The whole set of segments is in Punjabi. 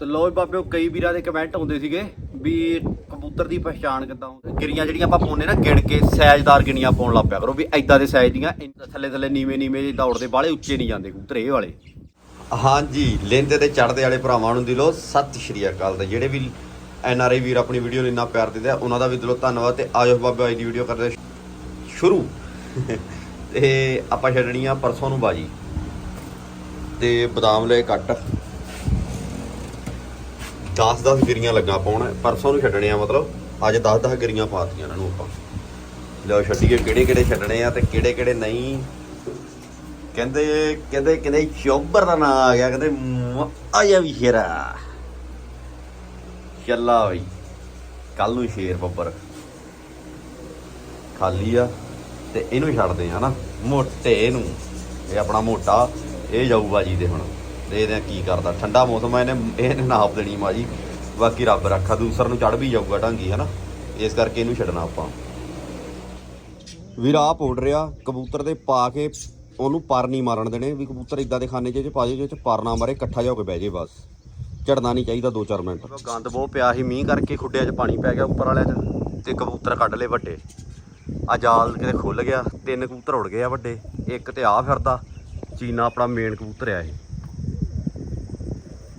ਤੇ ਲੋ ਬਾਬਿਓ, ਕਈ ਵੀਰਾਂ ਦੇ ਕਮੈਂਟ ਆਉਂਦੇ ਸੀਗੇ ਵੀ ਕਬੂਤਰ ਦੀ ਪਛਾਣ ਕਿੱਦਾਂ ਹੁੰਦੀ ਗਿਰੀਆਂ ਜਿਹੜੀਆਂ ਆਪਾਂ ਪਾਉਂਦੇ ਨਾ, ਗਿਣ ਕੇ ਸਾਈਜ਼ਦਾਰ ਗਿਣੀਆਂ ਪਾਉਣ ਲੱਗ ਪਿਆ ਕਰੋ ਵੀ ਐਦਾਂ ਦੇ ਸਾਈਜ਼ ਦੀਆਂ ਥੱਲੇ ਥੱਲੇ ਨੀਵੇਂ ਨੀਵੇਂ ਦੌੜਦੇ ਬਾਲੇ ਉੱਚੇ ਨਹੀਂ ਜਾਂਦੇ ਕਬੂਤਰ, ਇਹ ਵਾਲੇ। ਹਾਂਜੀ ਲੈਂਦੇ ਤੇ ਚੜਦੇ ਵਾਲੇ ਭਰਾਵਾਂ ਨੂੰ ਦਿਲੋਂ ਸਤਿ ਸ਼੍ਰੀ ਅਕਾਲ ਤੇ ਜਿਹੜੇ ਵੀ ਐਨ ਆਰ ਆਈ ਵੀਰ ਆਪਣੀ ਵੀਡੀਓ ਨੂੰ ਇੰਨਾ ਪਿਆਰ ਦਿੰਦੇ ਆ, ਉਹਨਾਂ ਦਾ ਵੀ ਦਿਲੋਂ ਧੰਨਵਾਦ ਤੇ ਆਜੋ ਬਾਬੇ ਅੱਜ ਦੀ ਵੀਡੀਓ ਕਰਦੇ ਸ਼ੁਰੂ। ਤੇ ਆਪਾਂ ਛੱਡਣੀ ਆ ਪਰਸੋਂ ਨੂੰ ਬਾਜੀ। ਤੇ ਬਦਾਮ ਲੈ ਕੱਟ 10-10 ਗਿਰੀਆਂ ਲੱਗਾ ਪਾਉਣ ਪਰਸੋਂ ਨੂੰ ਛੱਡਣੇ ਆ ਮਤਲਬ ਅੱਜ 10-10 ਗਿਰੀਆਂ ਪਾਤੀਆਂ ਇਹਨਾਂ ਨੂੰ ਆਪਾਂ। ਲਓ, ਛੱਡੀਏ ਕਿਹੜੇ ਕਿਹੜੇ ਛੱਡਣੇ ਆ ਤੇ ਕਿਹੜੇ ਕਿਹੜੇ ਨਹੀਂ। ਕਹਿੰਦੇ ਕਹਿੰਦੇ ਕਹਿੰਦੇ ਚੋਬਰ ਦਾ ਨਾਂ ਆ ਗਿਆ, ਕਹਿੰਦੇ ਆਇਆ ਵੀ ਸ਼ੇਰਾ। ਚੱਲਾ ਬਈ ਕੱਲ ਨੂੰ ਸ਼ੇਰ ਬੱਬਰ। ਖਾਲੀ ਆ, ਤੇ ਇਹਨੂੰ ਛੱਡਦੇ ਆ ਨਾ, ਮੋਟੇ ਇਹਨੂੰ, ਇਹ ਆਪਣਾ ਮੋਟਾ, ਇਹ ਜਾਊ ਬਾਜੀ ਦੇ ਹੁਣ। ਦੇਖਦੇ ਆ ਕੀ ਕਰਦਾ? ਠੰਡਾ ਮੌਸਮ ਆ ਇਹਨੇ ਇਹਨੇ ਨਾਪ ਦੇਣੀ ਮਾਜੀ। ਬਾਕੀ ਰੱਬ ਰੱਖਾ, ਦੂਸਰ ਨੂੰ ਚੜ ਵੀ ਜਾਊਗਾ ਢਾਂਗੀ, ਹਨਾ? ਇਸ ਕਰਕੇ ਇਹਨੂੰ ਛੱਡਣਾ ਆਪਾਂ। ਵੀਰ ਆ ਪਾਊਡਰ ਆ, ਕਬੂਤਰ ਦੇ ਪਾ ਕੇ ਉਹਨੂੰ ਪਰ ਨਹੀਂ ਮਾਰਨ ਦੇਣੇ। ਵੀ ਕਬੂਤਰ ਇਦਾਂ ਦੇ ਖਾਨੇ 'ਚ ਪਾ ਜੇ ਜਿਹਦੇ 'ਚ ਪਰ ਨਾ ਮਾਰੇ, ਇਕੱਠਾ ਜਾ ਹੋ ਕੇ ਬਹਿ ਜੇ ਬਸ। ਝੜਨਾ ਨਹੀਂ ਚਾਹੀਦਾ 2-4 ਮਿੰਟ। ਗੰਦ ਬਹੁਤ ਪਿਆ ਸੀ, ਮੀਂਹ ਕਰਕੇ ਖੁੱਡਿਆਂ 'ਚ ਪਾਣੀ ਪੈ ਗਿਆ ਉੱਪਰ ਵਾਲਿਆਂ 'ਚ, ਤੇ ਕਬੂਤਰ ਕੱਢ ਲਏ ਵੱਡੇ। ਆ ਜਾਲ ਕਿਤੇ ਖੁੱਲ ਗਿਆ, ਤਿੰਨ ਕਬੂਤਰ ਉੜ ਗਏ ਆ ਵੱਡੇ। ਇੱਕ ਤੇ ਆ ਫਿਰਦਾ, ਚੀਨਾ ਆਪਣਾ ਮੇਨ ਕਬੂਤਰ ਆ ਇਹ।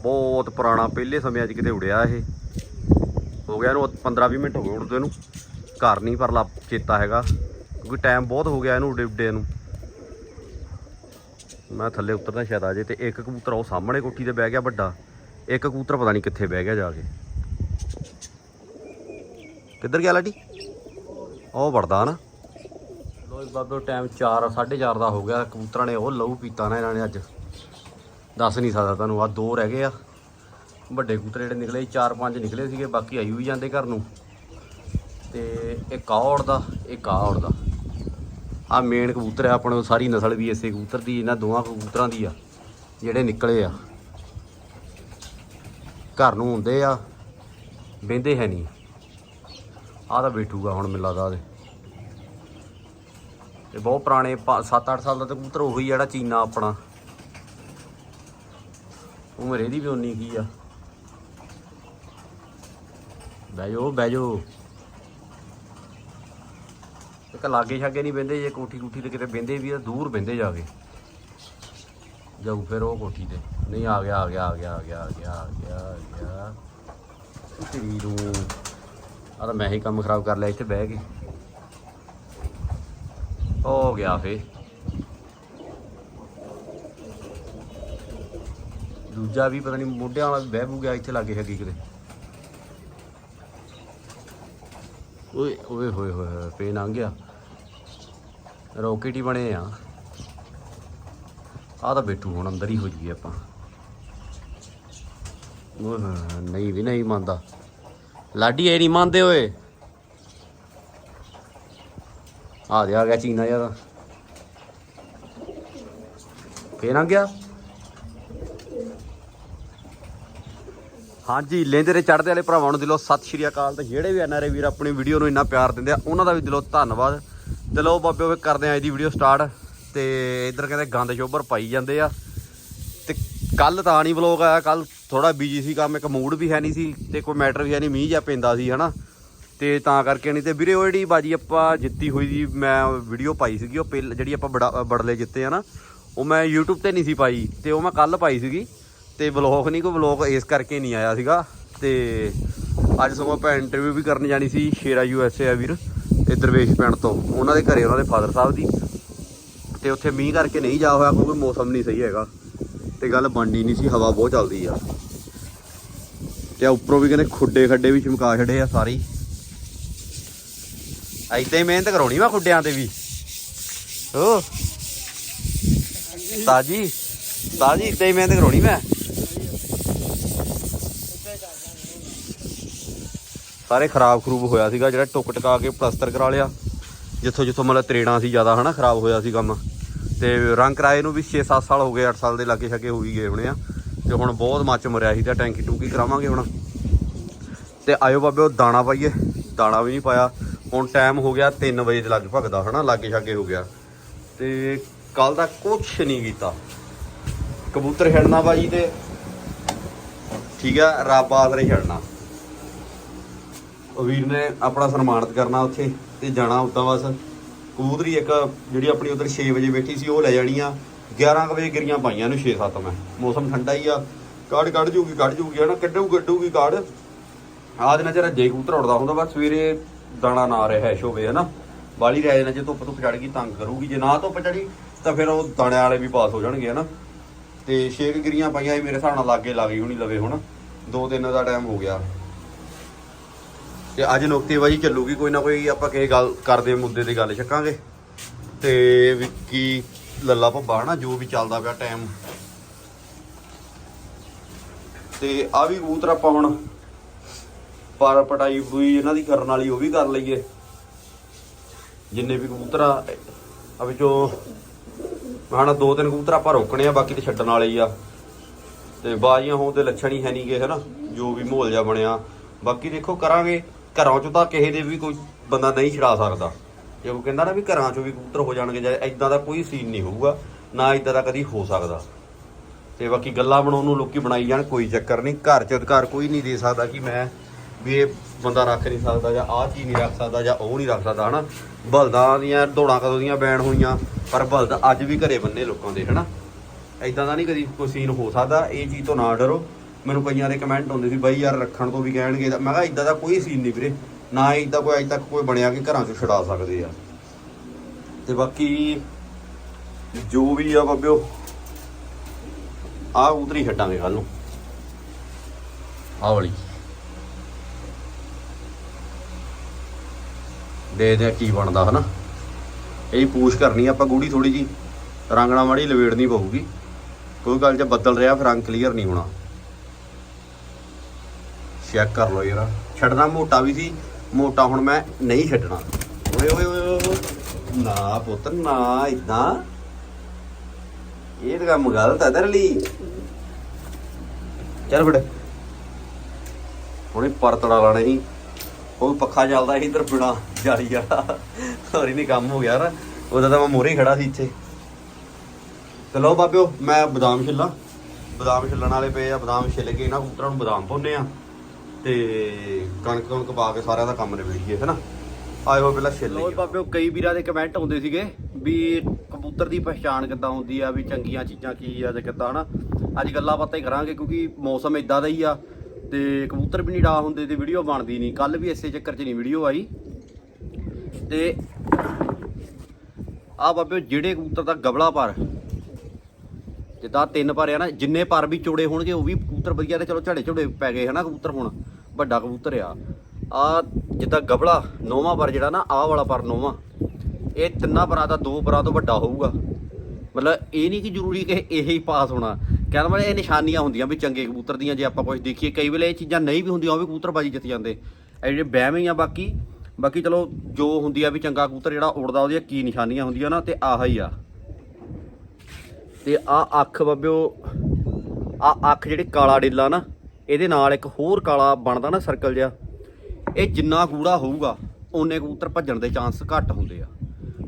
ਬਹੁਤ ਪੁਰਾਣਾ, ਪਹਿਲੇ ਸਮਿਆਂ 'ਚ ਕਿਤੇ ਉੜਿਆ ਇਹ। ਹੋ ਗਿਆ ਇਹਨੂੰ 15-20 ਮਿੰਟ ਹੋ ਗਏ ਉੜਦੇ ਨੂੰ। ਘਰ ਨਹੀਂ ਪਰ ਲਾ ਚੇਤਾ ਹੈਗਾ, ਕਿਉਂਕਿ ਟਾਈਮ ਬਹੁਤ ਹੋ ਗਿਆ ਇਹਨੂੰ ਉੱਡੇ ਉੱਡੇ ਨੂੰ। ਮੈਂ ਥੱਲੇ ਉਤਰਦਾ ਸ਼ਾਇਦ ਆ ਜੇ ਤੇ ਇੱਕ ਕਬੂਤਰ ਉਹ ਸਾਹਮਣੇ ਕੋਠੀ ਤੇ ਬਹਿ ਗਿਆ ਵੱਡਾ। ਇੱਕ ਕਬੂਤਰ ਪਤਾ ਨਹੀਂ ਕਿੱਥੇ ਬਹਿ ਗਿਆ ਜਾ ਕੇ। ਕਿੱਧਰ ਗਿਆ ਲਾਡੀ? ਉਹ ਵੜਦਾ ਨਾ। ਲੋ ਬਾਬੇ ਟਾਈਮ 4 4:30 ਦਾ ਹੋ ਗਿਆ। ਕਬੂਤਰਾਂ ਨੇ ਉਹ ਲਹੂ ਪੀਤਾ ਨਾ ਇਹਨਾਂ ਨੇ ਅੱਜ। ਦੱਸ ਨਹੀਂ ਸਕਦਾ ਤੁਹਾਨੂੰ ਆ ਦੋ ਰਹਿ ਗਏ ਆ। ਵੱਡੇ ਕੂਤਰ ਜਿਹੜੇ ਨਿਕਲੇ, ਚਾਰ ਪੰਜ ਨਿਕਲੇ ਸੀਗੇ, ਬਾਕੀ ਆਈ ਵੀ ਜਾਂਦੇ ਘਰ ਨੂੰ। ਤੇ ਇੱਕ ਔੜ ਦਾ, ਇੱਕ ਔੜ ਦਾ। ਆ ਮੇਨ ਕਬੂਤਰ ਆ ਆਪਣੇ ਸਾਰੀ ਨਸਲ ਵੀ ਇਸੇ ਕਬੂਤਰ ਦੀ, ਇਹਨਾਂ ਦੋਵਾਂ ਕਬੂਤਰਾਂ ਦੀ ਆ, ਜਿਹੜੇ ਨਿਕਲੇ ਆ। ਘਰ ਨੂੰ ਹੁੰਦੇ ਆ, ਬਹਿੰਦੇ ਹੈ ਨਹੀਂ। ਆਹ ਤਾਂ ਬੈਠੂਗਾ ਹੁਣ, ਮੈਨੂੰ ਲੱਗਦਾ ਉਹਦੇ। ਤੇ ਬਹੁਤ ਪੁਰਾਣੇ 7-8 ਸਾਲ ਦਾ ਕਬੂਤਰ ਉਹੀ ਜਿਹੜਾ ਚੀਨਾ ਆਪਣਾ। ਉਮਰ ਇਹਦੀ ਵੀ ਉਨੀ ਕੀ ਆ? ਬਹਿ ਜਾਓ ਬਹਿ ਜਾਓ। ਇੱਕ ਲਾਗੇ ਛਾਗੇ ਨਹੀਂ ਬਹਿੰਦੇ, ਜੇ ਕੋਠੀ ਕੋਠੀ ਤੇ ਕਿਤੇ ਬਹਿੰਦੇ ਵੀ ਆ, ਦੂਰ ਬਹਿੰਦੇ ਜਾ ਕੇ। ਜਾਊ ਫਿਰ ਉਹ ਕੋਠੀ ਤੇ। ਨਹੀਂ, ਆ ਗਿਆ ਆ ਗਿਆ ਆ ਗਿਆ ਆ ਗਿਆ ਆ ਗਿਆ ਆ ਗਿਆ ਆ ਗਿਆ। ਤੇਰੀ ਨੂੰ। ਆ ਮੈਂ ਹੀ ਕੰਮ ਖਰਾਬ ਕਰ ਲਿਆ, ਇੱਥੇ ਬਹਿ ਕੇ। ਹੋ ਗਿਆ ਫੇ ਦੂਜਾ ਵੀ ਪਤਾ ਨਹੀਂ ਮੋਢਿਆਂ ਵਾਲਾ ਵੀ ਬੂ ਗਿਆ ਇੱਥੇ ਲੱਗੇ ਹੈਗੀ ਕਿਤੇ। ਓਏ ਓਏ, ਹੋਏ ਹੋਏ ਹੋਏ ਪੇ ਲੰਘ ਗਿਆ। ਰੌਕੇਟ ਹੀ ਬਣੇ ਆ। ਆ ਤਾਂ ਬੈਠੂ ਹੁਣ, ਅੰਦਰ ਹੀ ਹੋ ਜੀਏ ਆਪਾਂ। ਓਏ ਨਹੀਂ ਵੀ ਨਹੀਂ ਮੰਨਦਾ। ਲਾਡੀ ਇਹ ਨਹੀਂ ਮੰਨਦੇ, ਓਏ। ਆ ਦੇ, ਆ ਗਿਆ ਚੀਨਾ ਜ਼ਿਆਦਾ ਫੇਰ ਲੰਘ ਗਿਆ? ਹਾਂਜੀ ਲੈਂਦੇ ਤੇ ਚੜਦੇ ਵਾਲੇ ਭਰਾਵਾਂ ਨੂੰ ਦਿਲੋਂ ਸਤਿ ਸ਼੍ਰੀ ਅਕਾਲ ਤੇ ਜਿਹੜੇ ਵੀ ਐਨਆਰਏ ਵੀਰ ਆਪਣੀ ਵੀਡੀਓ ਨੂੰ ਇੰਨਾ ਪਿਆਰ ਦਿੰਦੇ ਆ, ਉਹਨਾਂ ਦਾ ਵੀ ਦਿਲੋਂ ਧੰਨਵਾਦ। ਤੇ ਲਓ ਬਾਬੇ, ਉਹ ਕਰਦੇ ਆ ਅੱਜ ਦੀ ਵੀਡੀਓ ਸਟਾਰਟ। ਤੇ ਇੱਧਰ ਕਹਿੰਦੇ ਗੰਦ ਸ਼ੋਭਰ ਪਾਈ ਜਾਂਦੇ ਆ। ਤੇ ਕੱਲ ਤਾਂ ਨਹੀਂ ਵਲੋਗ ਆਇਆ, ਕੱਲ ਥੋੜਾ ਬਿਜ਼ੀ ਸੀ ਕੰਮ, ਇੱਕ ਮੂਡ ਵੀ ਹੈ ਨਹੀਂ ਸੀ ਤੇ ਕੋਈ ਮੈਟਰ ਵੀ ਹੈ ਨਹੀਂ, ਮੀਂਹ ਜਾਂ ਪੈਂਦਾ ਸੀ, ਹਨਾ। ਤੇ ਤਾਂ ਕਰਕੇ ਨਹੀਂ ਤੇ ਵੀਰੇ, ਉਹ ਜਿਹੜੀ ਬਾਜੀ ਆਪਾਂ ਜਿੱਤੀ ਹੋਈ ਦੀ, ਮੈਂ ਵੀਡੀਓ ਪਾਈ ਸੀਗੀ, ਉਹ ਪਹਿਲ, ਜਿਹੜੀ ਆਪਾਂ ਬੜਾ- ਬੜਲੇ ਜਿੱਤੇ ਆ ਨਾ, ਉਹ ਮੈਂ YouTube ਤੇ ਨਹੀਂ ਸੀ ਪਾਈ, ਤੇ ਉਹ ਮੈਂ ਕੱਲ ਪਾਈ ਸੀਗੀ। ਤੇ ਵਲੌਗ ਨਹੀਂ ਕੋਈ ਵਲੌਗ ਇਸ ਕਰਕੇ ਨਹੀਂ ਆਇਆ ਸੀਗਾ। ਤੇ ਅੱਜ ਸਗੋਂ ਆਪਾਂ ਇੰਟਰਵਿਊ ਵੀ ਕਰਨ ਜਾਣੀ ਸੀ ਸ਼ੇਰਾ ਯੂ ਐਸ ਏ ਆ ਵੀਰ, ਤੇ ਦਰਵੇਸ਼ ਪਿੰਡ ਤੋਂ। ਉਹਨਾਂ ਦੇ ਘਰੇ, ਉਹਨਾਂ ਦੇ ਫਾਦਰ ਸਾਹਿਬ ਦੀ। ਤੇ ਉੱਥੇ ਮੀਂਹ ਕਰਕੇ ਨਹੀਂ ਜਾ ਹੋਇਆ ਕਿਉਂਕਿ ਮੌਸਮ ਨਹੀਂ ਸਹੀ ਹੈਗਾ। ਤੇ ਗੱਲ ਬਣਨੀ ਨਹੀਂ ਸੀ, ਹਵਾ ਬਹੁਤ ਚੱਲਦੀ ਆ। ਤੇ ਉੱਪਰੋਂ ਵੀ ਕਹਿੰਦੇ ਖੁੱਡੇ ਖੱਡੇ ਵੀ ਚਮਕਾ ਛੱਡੇ ਆ ਸਾਰੀ ਐਦਾਂ ਹੀ ਮਿਹਨਤ ਕਰਾਉਣੀ ਵਾ ਖੁੱਡਿਆਂ ਤੇ ਵੀ। ਓ। ਤਾਜੀ ਸਾਜੀ ਇਦਾਂ ਹੀ ਮਿਹਨਤ ਕਰਾਉਣੀ ਮੈਂ। ਸਾਰੇ ਖਰਾਬ ਖਰੂਬ ਹੋਇਆ ਸੀਗਾ, ਜਿਹੜਾ ਟੁੱਕ ਟਕਾ ਕੇ ਪਲਸਤਰ ਕਰਾ ਲਿਆ। ਜਿੱਥੋਂ ਜਿੱਥੋਂ ਮਤਲਬ ਤਰੇੜਾਂ ਸੀ ਜ਼ਿਆਦਾ, ਹਨਾ, ਖਰਾਬ ਹੋਇਆ ਸੀ ਕੰਮ। ਤੇ ਰੰਗ ਕਰਾਏ ਨੂੰ ਵੀ 6-7 ਸਾਲ ਹੋ ਗਏ 8 ਸਾਲ ਦੇ ਲਾਗੇ ਛਾਗੇ ਹੋ ਹੀ ਗਏ ਹੋਣੇ ਆ। ਤੇ ਹੁਣ ਬਹੁਤ ਮੱਚ ਮਰਿਆ ਸੀ, ਤਾਂ ਟੈਂਕੀ ਟੂਕੀ ਕਰਾਵਾਂਗੇ ਹੁਣ। ਤੇ ਆਇਓ ਬਾਬੇ, ਉਹ ਦਾਣਾ ਪਾਈਏ। ਦਾਣਾ ਵੀ ਨਹੀਂ ਪਾਇਆ। ਹੁਣ ਟਾਈਮ ਹੋ ਗਿਆ 3 ਵਜੇ ਦੇ ਲਗਭਗ ਦਾ, ਹਨਾ, ਲਾਗੇ ਛਾਗੇ ਹੋ ਗਿਆ। ਤੇ ਕੱਲ ਦਾ ਕੁਛ ਨਹੀਂ ਕੀਤਾ। ਕਬੂਤਰ ਛੱਡਣਾ ਬਾਜੀ ਤੇ। ਠੀਕ ਆ, ਰੱਬ ਆਸਰੇ ਛੱਡਣਾ। ਵੀਰ ਨੇ ਆਪਣਾ ਸਨਮਾਨਿਤ ਕਰਨਾ ਉੱਥੇ ਤੇ ਜਾਣਾ ਉੱਦਾਂ ਬਸ। ਕਬੂਤਰੀ ਇੱਕ ਜਿਹੜੀ ਆਪਣੀ ਉਧਰ 6 ਵਜੇ ਬੈਠੀ ਸੀ, ਉਹ ਲੈ ਜਾਣੀ ਆ। 11 ਕੁ ਵਜੇ ਗਿਰੀਆਂ ਪਾਈਆਂ ਨੂੰ 6-7 ਮੈਂ। ਮੌਸਮ ਠੰਡਾ ਹੀ ਆ। ਕਾੜ ਕੱਢ ਜੂਗੀ ਕੱਢ ਜੂਗੀ, ਹਨਾ? ਕੱਢੂ, ਕੱਢੂਗੀ ਕਾੜ ਆਹ ਦਿਨਾਂ ਚ ਰੱਜੇ ਕਬੂਤਰ ਉੜਦਾ ਹੁੰਦਾ, ਬਸ ਸਵੇਰੇ ਦਾਣਾ ਨਾ ਰਹਿਸ਼ ਹੋਵੇ, ਹਨਾ? ਬਾਲੀ ਰਹਿ ਜਾਣਾ, ਜੇ ਧੁੱਪ ਧੁੱਪ ਚੜ ਗਈ, ਤੰਗ ਕਰੂਗੀ। ਜੇ ਨਾ ਧੁੱਪ ਚੜੀ ਤਾਂ ਫਿਰ ਉਹ ਦਾਣੇ ਵਾਲੇ ਵੀ ਪਾਸ ਹੋ ਜਾਣਗੇ, ਹਨਾ? ਤੇ ਛੇ ਕੁ ਗਿਰੀਆਂ ਪਾਈਆਂ ਸੀ, ਮੇਰੇ ਹਿਸਾਬ ਨਾਲ ਲਾਗੇ ਲੱਗ ਗਈ ਹੋਣੀ ਲਵੇ ਹੁਣ। ਦੋ ਦਿਨ ਦਾ ਟਾਈਮ ਹੋ ਗਿਆ। ਤੇ ਅੱਜ ਨੁਕਤੇਬਾਜੀ ਚੱਲੂਗੀ, ਕੋਈ ਨਾ ਕੋਈ ਆਪਾਂ ਕਿਸੇ ਗੱਲ ਕਰਦੇ ਮੁੱਦੇ ਤੇ ਗੱਲ ਚੱਕਾਂਗੇ ਤੇ ਵਿੱਕੀ ਲੱਲਾ ਭੱਬਾ ਹਨਾ, ਜੋ ਵੀ ਚੱਲਦਾ ਪਿਆ ਟਾਈਮ ਤੇ ਆ ਵੀ ਕਬੂਤਰ ਆਪਾਂ ਹੁਣ ਪਰ ਪਟਾਈ ਪੂਈ ਇਹਨਾਂ ਦੀ ਕਰਨ ਵਾਲੀ, ਉਹ ਵੀ ਕਰ ਲਈਏ। ਜਿੰਨੇ ਵੀ ਕਬੂਤਰ ਆ ਆ ਵਿੱਚੋਂ ਮਾਣਾ ਦੋ ਤਿੰਨ ਕਬੂਤਰ ਆਪਾਂ ਰੋਕਣੇ ਆ, ਬਾਕੀ ਤੇ ਛੱਡਣ ਵਾਲੇ ਹੀ ਆ। ਤੇ ਬਾਜ਼ੀਆਂ ਹੋਣ ਦੇ ਲੱਛਣ ਹੀ ਹੈ ਨਹੀਂਗੇ ਹਨਾ, ਜੋ ਵੀ ਮਾਹੌਲ ਜਿਹਾ ਬਣਿਆ। ਬਾਕੀ ਦੇਖੋ ਕਰਾਂਗੇ। ਘਰਾਂ ਚੋਂ ਤਾਂ ਕਿਸੇ ਦੇ ਵੀ ਕੋਈ ਬੰਦਾ ਨਹੀਂ ਛਡਾ ਸਕਦਾ। ਜੇ ਉਹ ਕਹਿੰਦਾ ਨਾ ਵੀ ਘਰਾਂ ਚੋਂ ਵੀ ਕਬੂਤਰ ਹੋ ਜਾਣਗੇ ਜਾਂ ਇਦਾਂ ਦਾ ਕੋਈ ਸੀਨ ਨਹੀਂ ਹੋਊਗਾ, ਨਾ ਇਦਾਂ ਦਾ ਕਦੀ ਹੋ ਸਕਦਾ। ਤੇ ਬਾਕੀ ਗੱਲਾਂ ਬਣਾਉਣ ਨੂੰ ਲੋਕੀ ਬਣਾਈ ਜਾਣ, ਕੋਈ ਚੱਕਰ ਨਹੀਂ। ਘਰ ਚ ਅਧਿਕਾਰ ਕੋਈ ਨਹੀਂ ਦੇ ਸਕਦਾ ਕਿ ਮੈਂ ਵੀ ਇਹ ਬੰਦਾ ਰੱਖ ਨਹੀਂ ਸਕਦਾ ਜਾਂ ਆਹ ਚੀਜ਼ ਨਹੀਂ ਰੱਖ ਸਕਦਾ ਜਾਂ ਉਹ ਨਹੀਂ ਰੱਖ ਸਕਦਾ, ਹਨਾ? ਬਲਦਾਂ ਦੀਆਂ ਦੌੜਾਂ ਕਦੋਂ ਦੀਆਂ ਬੈਨ ਹੋਈਆਂ, ਪਰ ਬਲਦ ਅੱਜ ਵੀ ਘਰੇ ਬੰਨੇ ਲੋਕਾਂ ਦੇ, ਹਨਾ? ਐਦਾਂ ਦਾ ਨਹੀਂ ਕਦੀ ਕੋਈ ਸੀਨ ਹੋ ਸਕਦਾ। ਇਹ ਚੀਜ਼ ਤੋਂ ਨਾ ਡਰੋ। ਮੈਨੂੰ ਕਈਆਂ ਦੇ ਕਮੈਂਟ ਆਉਂਦੇ ਸੀ, ਬਾਈ ਯਾਰ ਰੱਖਣ ਤੋਂ ਵੀ ਕਹਿਣਗੇ ਮੈਂ ਕਿਹਾ ਇਦਾਂ ਦਾ ਕੋਈ ਸੀਨ ਨਹੀਂ ਵੀਰੇ। ਨਾ ਇਦਾਂ ਕੋਈ, ਅਜੇ ਤੱਕ ਕੋਈ ਬਣਿਆ ਕਿ ਘਰਾਂ ਚੋਂ ਛਡਾ ਸਕਦੇ ਆ। ਤੇ ਬਾਕੀ ਜੋ ਵੀ ਆ ਬਾਬਿਓ, ਆਹ ਉਤਰੀ ਛੱਡਾਂਗੇ ਕੱਲ ਨੂੰ। ਆਹ ਵਾਲੀ। ਦੇ ਦੇ ਕੀ ਬਣਦਾ, ਹਨਾ? ਇਹ ਪੂਛ ਕਰਨੀ ਆਪਾਂ ਗੂੜੀ ਥੋੜੀ ਜੀ ਰੰਗਣਾ ਮਾੜੀ ਲਵੇੜਨੀ ਪਊਗੀ। ਕੋਈ ਗੱਲ ਜੇ ਬੱਦਲ ਰਿਹਾ, ਫਿਰ ਰੰਗ ਕਲੀਅਰ ਨਹੀਂ ਹੋਣਾ। ਚੈੱਕ ਕਰ ਲਓ ਯਾਰ। ਛੱਡਣਾ ਮੋਟਾ ਵੀ ਸੀ, ਮੋਟਾ ਹੁਣ ਮੈਂ ਨਹੀਂ ਛੱਡਣਾ। ਓਏ ਓਏ ਓਏ ਨਾ ਪੁੱਤ, ਨਾ ਇਦਾਂ ਇਹ ਤਾਂ ਕੰਮ ਗਲਤ ਹੈ ਤੇਰੇ ਲਈ। ਚੱਲ ਫੜ। ਹੁਣੇ ਪਰਤੜਾ ਲਾਣੇ ਸੀ। ਉਹ ਪੱਖਾ ਚੱਲਦਾ ਸੀ ਇਧਰ ਬਿਨਾ, ਜਾਲੀ ਵਾਲਾ। ਹੋਰ ਹੀ ਨਹੀਂ ਕੰਮ ਹੋ ਗਿਆ ਯਾਰ ਉਹਦਾ ਤਾਂ ਮੈਂ ਮੋਰੇ ਖੜਾ ਸੀ ਇੱਥੇ। ਤੇ ਲਓ ਬਾਬਿਓ, ਮੈਂ ਬਦਾਮ ਛਿੱਲਾਂ। ਬਦਾਮ ਛਿੱਲਣ ਵਾਲੇ ਪਏ ਆ, ਬਦਾਮ ਛਿੱਲ ਕੇ ਇਹਨਾਂ ਕਬੂਤਰਾਂ ਨੂੰ ਬਦਾਮ ਪਾਉਂਦੇ ਆ। ਤੇ ਕਣਕ ਕਣਕ ਪਾ ਕੇ ਸਾਰਿਆਂ ਦਾ ਕੰਮ ਨਿਬੇੜੀਏ ਹੈਨਾ ਆਇਓ ਪਹਿਲਾਂ ਛਿੱਲ ਲਓ ਬਾਬਿਓ ਕਈ ਵੀਰਾਂ ਦੇ ਕਮੈਂਟ ਆਉਂਦੇ ਸੀਗੇ ਵੀ ਕਬੂਤਰ ਦੀ ਪਛਾਣ ਕਿੱਦਾਂ ਹੁੰਦੀ ਆ ਵੀ ਚੰਗੀਆਂ ਚੀਜ਼ਾਂ ਕੀ ਆ ਤੇ ਕਿੱਦਾਂ ਹਨਾ? ਅੱਜ ਗੱਲਾਂ ਬਾਤਾਂ ਹੀ ਕਰਾਂਗੇ ਕਿਉਂਕਿ ਮੌਸਮ ਇਦਾਂ ਦਾ ਹੀ ਆ ਤੇ ਕਬੂਤਰ ਵੀ ਨਹੀਂ ਡਾ ਹੁੰਦੇ ਤੇ ਵੀਡੀਓ ਬਣਦੀ ਨਹੀਂ। ਕੱਲ ਵੀ ਇਸੇ ਚੱਕਰ 'ਚ ਨਹੀਂ ਵੀਡੀਓ ਆਈ। ਤੇ ਆ ਬਾਬਿਓ ਜਿਹੜੇ ਕਬੂਤਰ ਦਾ ਗਬਲਾ ਪਰ ਜਿੱਦਾਂ ਤਿੰਨ ਪਰ ਆ ਨਾ ਜਿੰਨੇ ਪਰ ਵੀ ਚੋੜੇ ਹੋਣਗੇ ਉਹ ਵੀ ਕਬੂਤਰ ਵਧੀਆ ਤੇ ਚਲੋ ਝੜੇ ਝੜੇ ਪੈ ਗਏ ਹਨਾ ਕਬੂਤਰ ਹੁਣ। ਵੱਡਾ ਕਬੂਤਰ ਆ। ਆ ਜਿੱਦਾਂ ਗਬਲਾ, ਨੌਵਾਂ ਪਰ ਜਿਹੜਾ ਨਾ, ਆਹ ਵਾਲਾ ਪਰ ਨੌਵਾਂ। ਇਹ ਤਿੰਨਾਂ ਪਰਾਂ ਦਾ, ਦੋ ਪਰਾਂ ਤੋਂ ਵੱਡਾ ਹੋਊਗਾ। ਮਤਲਬ ਇਹ ਨਹੀਂ ਕਿ ਜ਼ਰੂਰੀ ਕਿ ਇਹ ਹੀ ਪਾਸ ਹੋਣਾ। ਕਹਿੰਦਾ ਮਤਲਬ ਇਹ ਨਿਸ਼ਾਨੀਆਂ ਹੁੰਦੀਆਂ ਵੀ ਚੰਗੇ ਕਬੂਤਰ ਦੀਆਂ, ਜੇ ਆਪਾਂ ਕੁਝ ਦੇਖੀਏ। ਕਈ ਵੇਲੇ ਇਹ ਚੀਜ਼ਾਂ ਨਹੀਂ ਵੀ ਹੁੰਦੀਆਂ, ਉਹ ਵੀ ਕਬੂਤਰਬਾਜੀ ਜਿੱਤ ਜਾਂਦੇ। ਇਹ ਜਿਹੜੇ ਵਹਿਮ ਹੀ ਆ ਬਾਕੀ। ਬਾਕੀ ਚਲੋ, ਜੋ ਹੁੰਦੀ ਆ ਵੀ ਚੰਗਾ ਕਬੂਤਰ ਜਿਹੜਾ ਉੜਦਾ, ਉਹਦੀਆਂ ਕੀ ਨਿਸ਼ਾਨੀਆਂ ਹੁੰਦੀਆਂ ਨਾ, ਤੇ ਆਹ ਹੀ ਆ। ਤੇ ਆ ਅੱਖ, ਬੱਬਿਓ, ਆ ਅੱਖ ਜਿਹੜੀ ਕਾਲਾ ਡੇਲਾ ਨਾ ਇਹਦੇ ਨਾਲ ਇੱਕ ਹੋਰ ਕਾਲਾ ਬਣਦਾ ਨਾ ਸਰਕਲ ਜਿਹਾ। ਇਹ ਜਿੰਨਾ ਕੂੜਾ ਹੋਊਗਾ, ਓਨੇ ਕਬੂਤਰ ਭੱਜਣ ਦੇ ਚਾਂਸ ਘੱਟ ਹੁੰਦੇ ਆ।